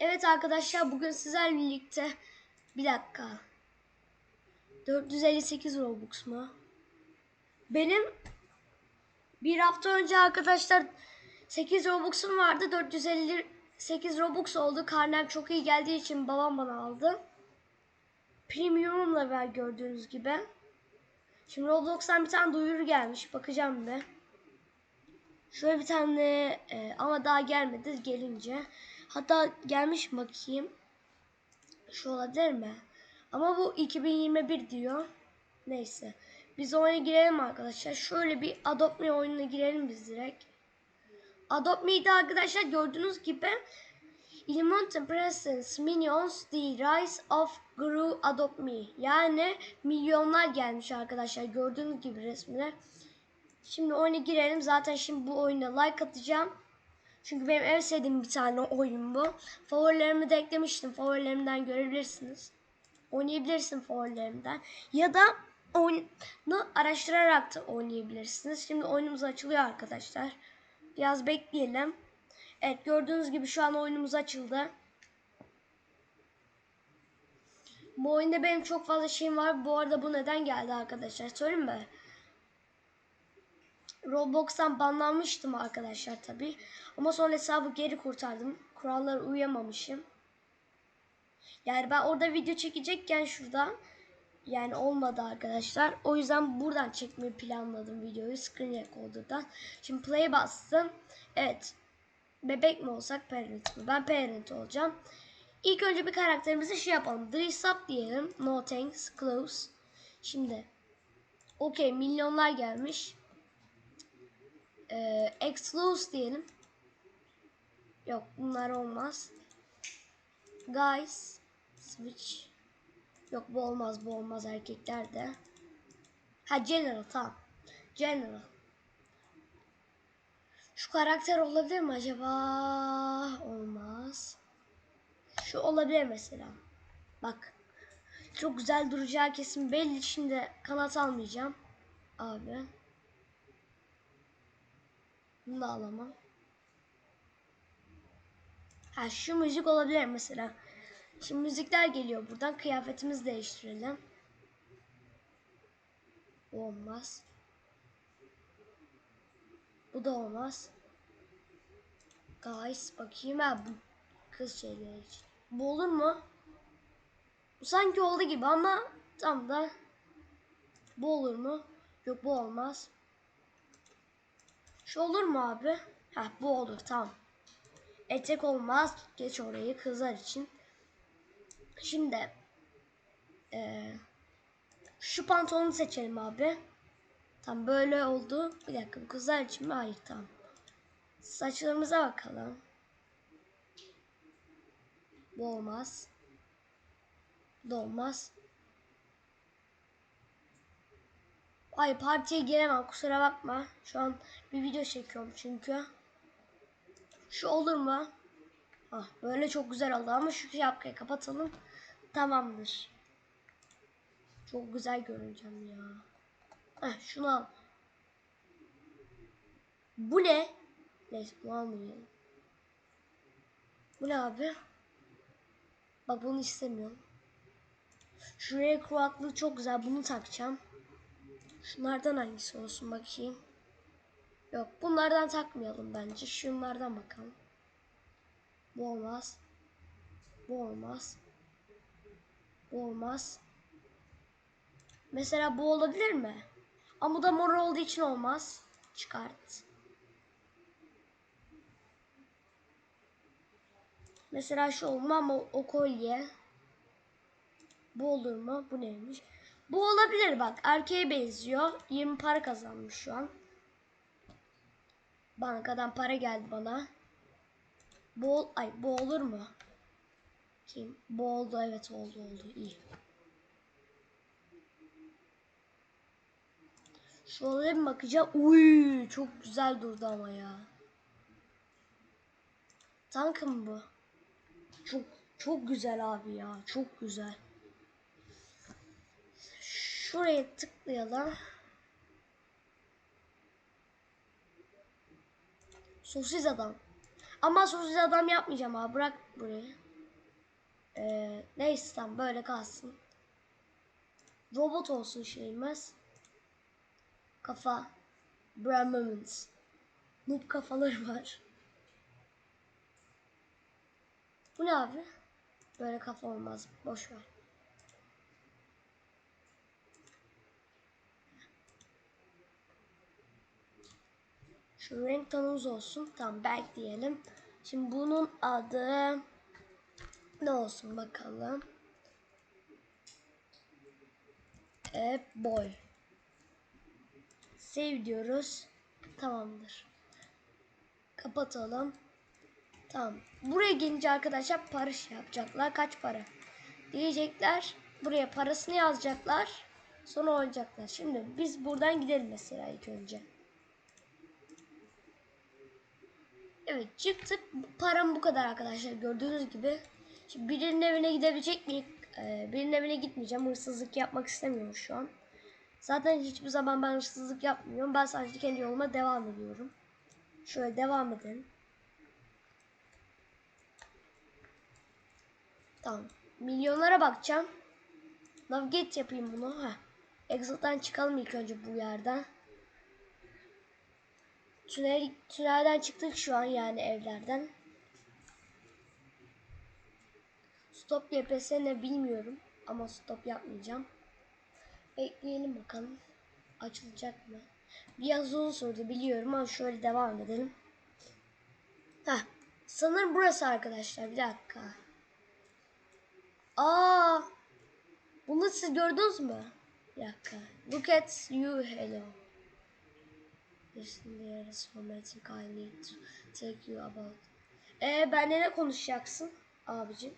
Evet arkadaşlar bugün sizlerle birlikte bir dakika 458 Robux mu? Benim bir hafta önce arkadaşlar 8 Robux'um vardı 458 Robux oldu. Karnem çok iyi geldiği için babam bana aldı. Premium'la ver gördüğünüz gibi. Şimdi Roblox'tan bir tane duyuru gelmiş. Bakacağım bir. Şöyle bir tane e, ama daha gelmedi gelince. Hatta gelmiş mi bakayım. Şu olabilir mi? Ama bu 2021 diyor. Neyse. Biz oyuna girelim arkadaşlar. Şöyle bir Adopt Me oyununa girelim biz direkt. Adopt Me'de arkadaşlar gördüğünüz gibi Illuminati Presence Minions The Rise of Gru Adopt Me. Yani milyonlar gelmiş arkadaşlar. Gördüğünüz gibi resmine. Şimdi oyuna girelim. Zaten şimdi bu oyuna like atacağım. Çünkü benim en sevdiğim bir tane oyun bu. Favorilerimi de eklemiştim. Favorilerimden görebilirsiniz. Oynayabilirsin favorilerimden. Ya da oyunu araştırarak da oynayabilirsiniz. Şimdi oyunumuz açılıyor arkadaşlar. Biraz bekleyelim. Evet gördüğünüz gibi şu an oyunumuz açıldı. Bu oyunda benim çok fazla şeyim var. Bu arada bu neden geldi arkadaşlar? Söyleyeyim mi? Roblox'tan banlanmıştım arkadaşlar tabi. Ama sonra hesabı geri kurtardım. Kurallara uyamamışım. Yani ben orada video çekecekken şuradan yani olmadı arkadaşlar. O yüzden buradan çekmeyi planladım videoyu. Screen recorder'dan. Şimdi play bastım. Evet. Bebek mi olsak parent mi? Ben parent olacağım. İlk önce bir karakterimizi şey yapalım. Dress up diyelim. No thanks. Close. Şimdi. Okey. Milyonlar gelmiş. Ee, exclose diyelim. Yok bunlar olmaz. Guys. Switch. Yok bu olmaz bu olmaz erkeklerde. Ha general tamam. General. Şu karakter olabilir mi acaba? Olmaz. Şu olabilir mesela. Bak. Çok güzel duracağı kesin belli. Şimdi kanat almayacağım. Abi. Bunu da alamam. Ha şu müzik olabilir mesela. Şimdi müzikler geliyor buradan. Kıyafetimizi değiştirelim. Bu olmaz. Bu da olmaz. Guys bakayım ha bu kız şeyleri için. Bu olur mu? Bu sanki oldu gibi ama tam da bu olur mu? Yok bu olmaz. Şu olur mu abi? Ha bu olur tamam. Etek olmaz. Geç orayı kızlar için. Şimdi ee, şu pantolonu seçelim abi. Tam böyle oldu. Bir dakika bu kızlar için mi? Hayır tamam. Saçlarımıza bakalım. Bu olmaz. Bu olmaz. Ay partiye giremem kusura bakma. Şu an bir video çekiyorum çünkü. Şu olur mu? Ah böyle çok güzel oldu ama şu şapkayı kapatalım. Tamamdır. Çok güzel görüneceğim ya. Heh şunu al. Bu ne? Neyse bunu almayalım. Bu ne abi? Bak bunu istemiyorum. Şuraya kulaklığı çok güzel. Bunu takacağım. Şunlardan hangisi olsun bakayım. Yok bunlardan takmayalım bence. Şunlardan bakalım. Bu olmaz. Bu olmaz. Bu olmaz. Mesela bu olabilir mi? Ama bu da mor olduğu için olmaz. Çıkart. Mesela şu olma ama o kolye. Bu olur mu? Bu neymiş? Bu olabilir bak. Erkeğe benziyor. 20 para kazanmış şu an. Bankadan para geldi bana. Bu ol ay bu olur mu? Kim? Bu oldu evet oldu oldu iyi. Olaya bir bakacağım. Uy çok güzel durdu ama ya. Tankım bu. Çok çok güzel abi ya. Çok güzel. Şuraya tıklayalım. Sosis adam. Ama sosis adam yapmayacağım abi. Bırak burayı. Ee, neyse tamam böyle kalsın. Robot olsun şeyimiz. Kafa. Brain Moments. Noob kafaları var. Bu ne abi? Böyle kafa olmaz. Boş ver. Şu renk tonumuz olsun. Tamam belki diyelim. Şimdi bunun adı ne olsun bakalım. E boy. Save diyoruz. Tamamdır. Kapatalım. Tamam. Buraya gelince arkadaşlar para şey yapacaklar. Kaç para? Diyecekler. Buraya parasını yazacaklar. Sonra oynayacaklar. Şimdi biz buradan gidelim mesela ilk önce. Evet çıktık. Param bu kadar arkadaşlar. Gördüğünüz gibi. Şimdi birinin evine gidebilecek miyim? Ee, birinin evine gitmeyeceğim. Hırsızlık yapmak istemiyorum şu an. Zaten hiçbir zaman ben hırsızlık yapmıyorum. Ben sadece kendi yoluma devam ediyorum. Şöyle devam edelim. Tamam. Milyonlara bakacağım. Navigate yapayım bunu. Heh. Exit'ten çıkalım ilk önce bu yerden. Tünel, tünelden çıktık şu an yani evlerden. Stop YPS ne bilmiyorum. Ama stop yapmayacağım. Bekleyelim bakalım. Açılacak mı? Biraz uzun sürdü biliyorum ama şöyle devam edelim. Heh. Sanırım burası arkadaşlar. Bir dakika. Aa! Bunu siz gördünüz mü? Bir dakika. Look at you hello. Listen there is romantic I need to take you about. Ee benle ne konuşacaksın abicim?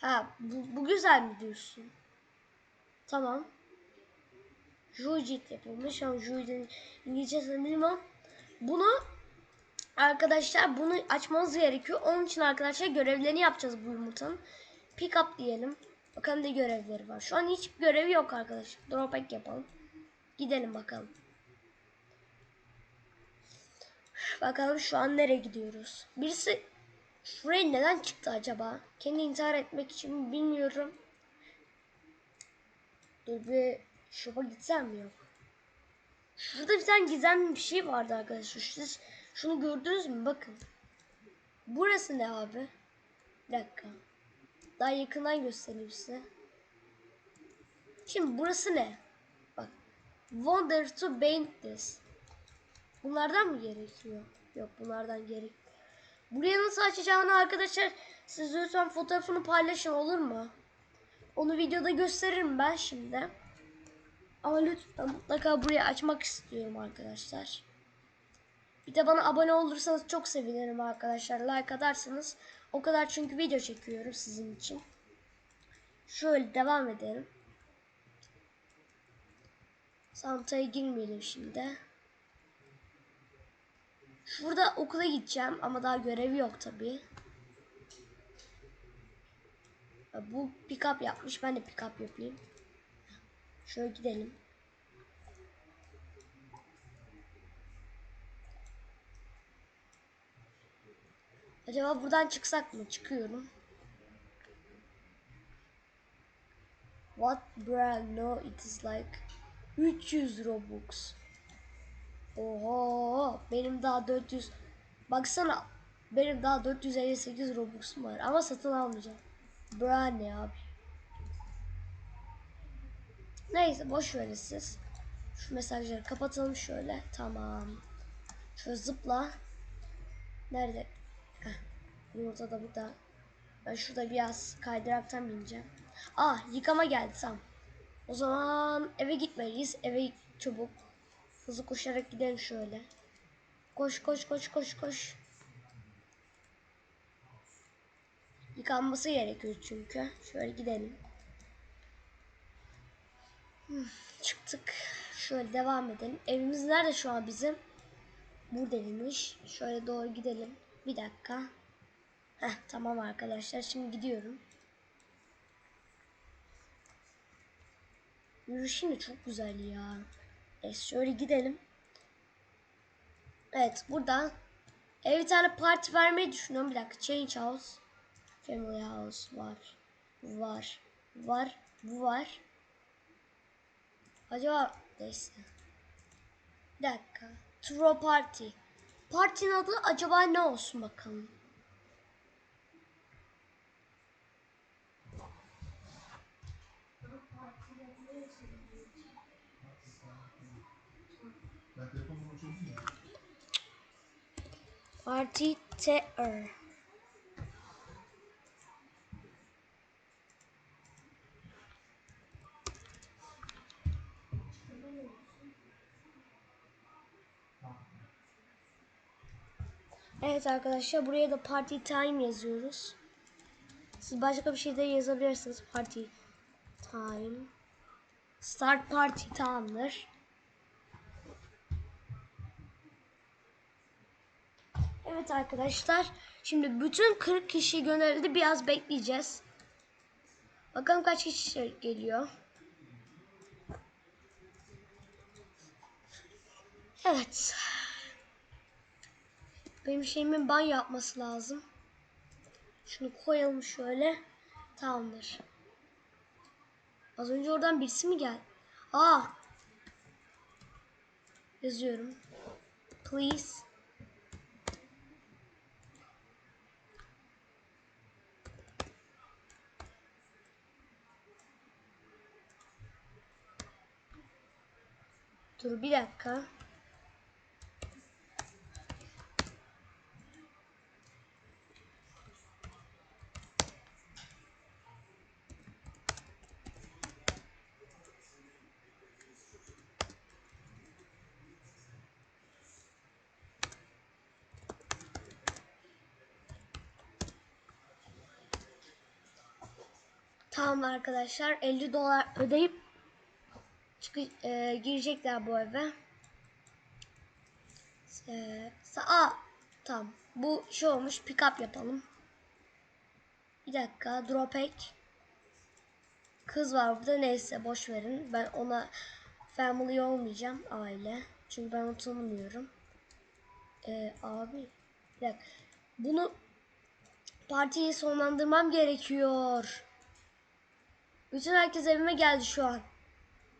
Ha bu, bu güzel mi diyorsun? Tamam. Jujit yapılmış ama Jujit'in İngilizcesini bilmem. Bunu arkadaşlar bunu açmanız gerekiyor. Onun için arkadaşlar görevlerini yapacağız bu yumurtanın. Pick up diyelim. Bakalım ne görevleri var. Şu an hiç görevi yok arkadaşlar. Drop back yapalım. Gidelim bakalım. Bakalım şu an nereye gidiyoruz. Birisi şuraya neden çıktı acaba? Kendi intihar etmek için mi bilmiyorum. Dur bir şopa gitsem mi yok. Şurada bir tane gizemli bir şey vardı arkadaşlar. Siz şunu gördünüz mü? Bakın. Burası ne abi? Bir dakika. Daha yakından göstereyim size. Şimdi burası ne? Wonder to paint this. Bunlardan mı gerekiyor? Yok bunlardan gerek. Buraya nasıl açacağını arkadaşlar siz lütfen fotoğrafını paylaşın olur mu? Onu videoda gösteririm ben şimdi. Ama lütfen mutlaka buraya açmak istiyorum arkadaşlar. Bir de bana abone olursanız çok sevinirim arkadaşlar. Like atarsanız o kadar çünkü video çekiyorum sizin için. Şöyle devam edelim. Santa'ya girmeyelim şimdi. Şurada okula gideceğim ama daha görevi yok tabi. Bu pick up yapmış. Ben de pick up yapayım. Şöyle gidelim. Acaba buradan çıksak mı? Çıkıyorum. What brand? No, it is like 300 Robux. Oho, benim daha 400. Baksana, benim daha 458 Robux'um var ama satın almayacağım. Brand ne abi? Neyse boş verin siz. Şu mesajları kapatalım şöyle. Tamam. Şöyle zıpla. Nerede? Heh. Yumurta da burada. Ben şurada biraz kaydıraktan bineceğim. Ah yıkama geldi tamam. O zaman eve gitmeliyiz. Eve çabuk. Hızlı koşarak gidelim şöyle. Koş koş koş koş koş. Yıkanması gerekiyor çünkü. Şöyle gidelim. Hmm, çıktık. Şöyle devam edelim. Evimiz nerede şu an bizim? Buradaymış. Şöyle doğru gidelim. Bir dakika. Heh, tamam arkadaşlar. Şimdi gidiyorum. Yürüyüşüm de çok güzel ya. E şöyle gidelim. Evet burada ev bir tane parti vermeyi düşünüyorum. Bir dakika change house. Family House var. Var. Var. Bu var. Acaba neyse. Bir dakika. Throw Party. Partinin adı acaba ne olsun bakalım. Ben telefonla konuşuyordum ya. Party Terror. Evet arkadaşlar buraya da party time yazıyoruz. Siz başka bir şey de yazabilirsiniz. Party time. Start party tamamdır. Evet arkadaşlar. Şimdi bütün 40 kişi gönderildi. Biraz bekleyeceğiz. Bakalım kaç kişi geliyor. Evet. Benim şeyimin ban yapması lazım. Şunu koyalım şöyle. Tamamdır. Az önce oradan birisi mi geldi? Aa. Yazıyorum. Please. Dur bir dakika. Tamam arkadaşlar 50 dolar ödeyip çıkı, e, girecekler bu eve. E, aa, tamam. Bu şey olmuş. Pick up yapalım. Bir dakika. Drop egg. Kız var burada. Neyse boş verin. Ben ona family olmayacağım. Aile. Çünkü ben onu tanımıyorum. E, abi. Bir dakika. Bunu partiyi sonlandırmam gerekiyor. Bütün herkes evime geldi şu an.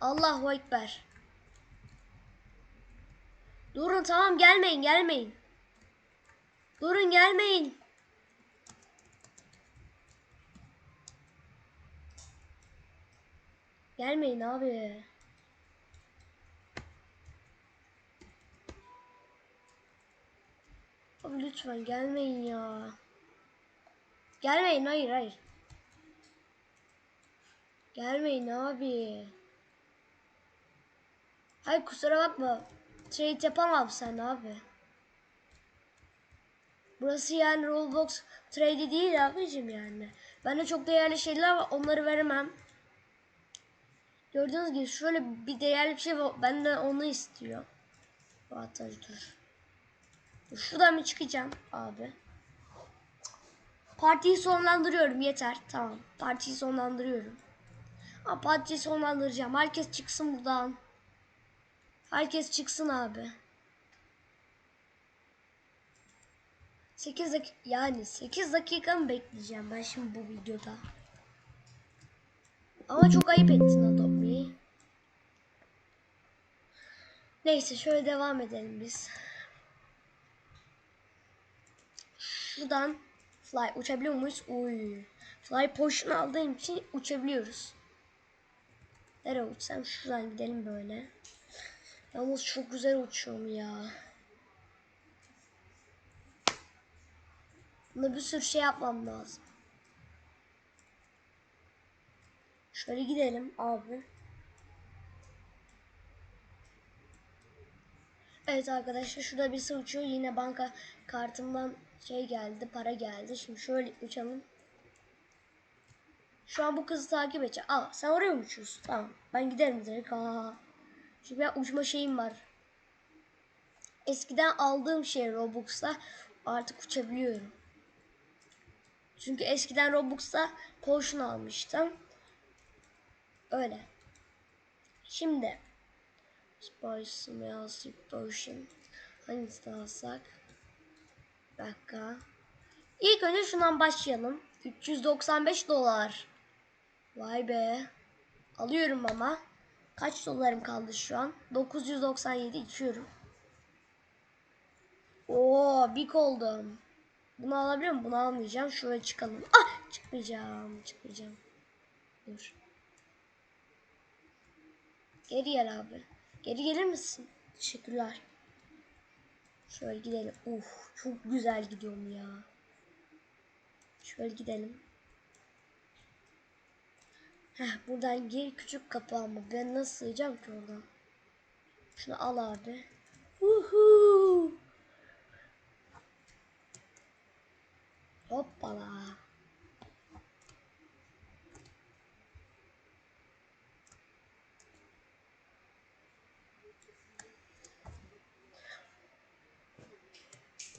Allahu Ekber. Durun tamam gelmeyin gelmeyin. Durun gelmeyin. Gelmeyin abi. Abi lütfen gelmeyin ya. Gelmeyin hayır hayır. Gelmeyin abi. Hayır kusura bakma. Trade yapamam sen abi. Burası yani Roblox trade değil abicim yani. Bende çok değerli şeyler var onları veremem. Gördüğünüz gibi şöyle bir değerli bir şey var. Benden onu istiyor. Avantaj dur. Dur, Şuradan bir çıkacağım abi. Partiyi sonlandırıyorum yeter. Tamam. Partiyi sonlandırıyorum. Partiyi sonlandıracağım. Herkes çıksın buradan. Herkes çıksın abi. 8 dakika yani 8 dakika mı bekleyeceğim ben şimdi bu videoda? Ama çok ayıp ettin Adobe'yi. Neyse şöyle devam edelim biz. Şuradan fly uçabiliyor muyuz? Uy. Fly potion aldığım için uçabiliyoruz. Nereye uçsam şuradan gidelim böyle. Yalnız çok güzel uçuyorum ya. Buna bir sürü şey yapmam lazım. Şöyle gidelim abi. Evet arkadaşlar şurada birisi uçuyor. Yine banka kartımdan şey geldi, para geldi. Şimdi şöyle uçalım. Şu an bu kızı takip edeceğim. Aa sen oraya mı uçuyorsun? Tamam. Ben giderim direkt. Aa. Çünkü ben uçma şeyim var. Eskiden aldığım şey Robux'ta artık uçabiliyorum. Çünkü eskiden Robux'ta potion almıştım. Öyle. Şimdi Spice Smells Potion Hangisini alsak? Bir dakika. İlk önce şundan başlayalım. 395 dolar. Vay be. Alıyorum ama. Kaç dolarım kaldı şu an? 997 içiyorum. Oo, big oldum. Bunu alabiliyor muyum? Bunu almayacağım. Şuraya çıkalım. Ah! Çıkmayacağım. Çıkmayacağım. Dur. Geri gel abi. Geri gelir misin? Teşekkürler. Şöyle gidelim. Uf, çok güzel gidiyorum ya. Şöyle gidelim. Heh, buradan gir küçük kapı ama ben nasıl sığacağım ki oradan? Şunu al abi. Uhu. Hoppala.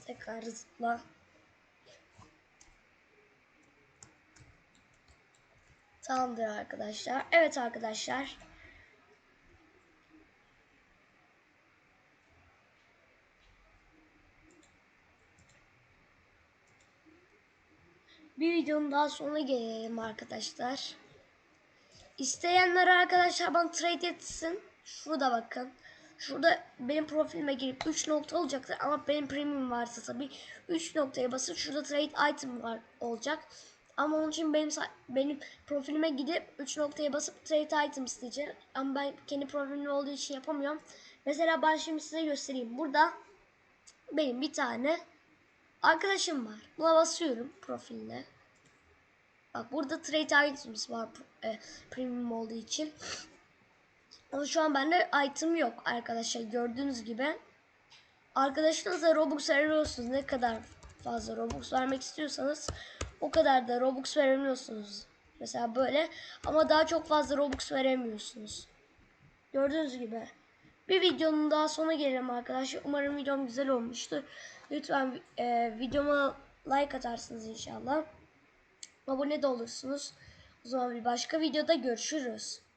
Tekrar zıpla. Tamamdır arkadaşlar. Evet arkadaşlar. Bir videonun daha sonuna gelelim arkadaşlar. İsteyenler arkadaşlar bana trade etsin. Şurada bakın. Şurada benim profilime girip 3 nokta olacaktır ama benim premium varsa tabii 3 noktaya basıp şurada trade item var olacak. Ama onun için benim benim profilime gidip 3 noktaya basıp trade item isteyeceğim. Ama ben kendi profilim olduğu için yapamıyorum. Mesela ben şimdi size göstereyim. Burada benim bir tane arkadaşım var. Buna basıyorum profiline. Bak burada trade items var e, premium olduğu için. Ama şu an bende item yok arkadaşlar gördüğünüz gibi. Arkadaşınıza Robux veriyorsunuz. Ne kadar fazla Robux vermek istiyorsanız o kadar da Robux veremiyorsunuz. Mesela böyle ama daha çok fazla Robux veremiyorsunuz. Gördüğünüz gibi. Bir videonun daha sona gelelim arkadaşlar. Umarım videom güzel olmuştur. Lütfen e, videoma like atarsınız inşallah. Abone de olursunuz. O zaman bir başka videoda görüşürüz.